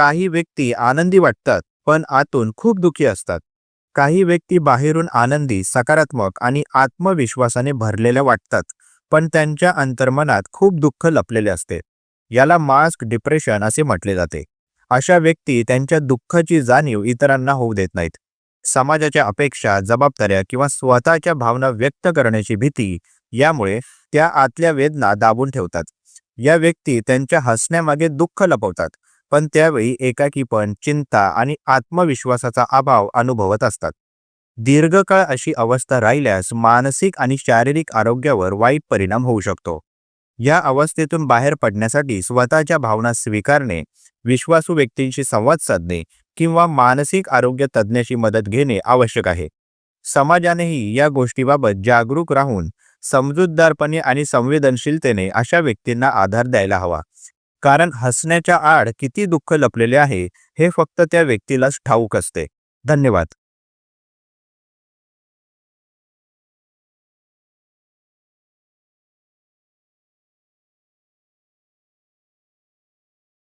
काही व्यक्ती आनंदी वाटतात पण आतून खूप दुखी असतात. काही व्यक्ती बाहेरून आनंदी सकारात्मक आणि आत्मविश्वासाने भरलेल्या वाटतात पण त्यांच्या अंतर्मनात खूप दुःख लपलेले असते. याला मास्क डिप्रेशन असे म्हटले जाते. अशा व्यक्ती त्यांच्या दुःखाची जाणीव इतरांना होऊ देत नाहीत. समाजाच्या अपेक्षा जबाबदाऱ्या किंवा स्वतःच्या भावना व्यक्त करण्याची भीती यामुळे त्या आतल्या वेदना दाबून ठेवतात. या व्यक्ती त्यांच्या हसण्यामागे दुःख लपवतात. पण त्यावेळी एकाकीपण चिंता आणि आत्मविश्वासाचा अभाव अनुभवत असतात. दीर्घकाळ अशी अवस्था राहिल्यास मानसिक आणि शारीरिक आरोग्यावर वाईट परिणाम होऊ शकतो. या अवस्थेतून बाहेर पडण्यासाठी स्वतःच्या भावना स्वीकारणे विश्वासू व्यक्तींशी संवाद साधणे किंवा मानसिक आरोग्य तज्ज्ञाशी मदत घेणे आवश्यक आहे. समाजानेही या गोष्टीबाबत जागरूक राहून समजूतदारपणे आणि संवेदनशीलतेने अशा व्यक्तींना आधार द्यायला हवा. कारण हसण्याच्या आड किती दुःख लपलेले आहे हे फक्त त्या व्यक्तीलाच ठाऊक असते. धन्यवाद.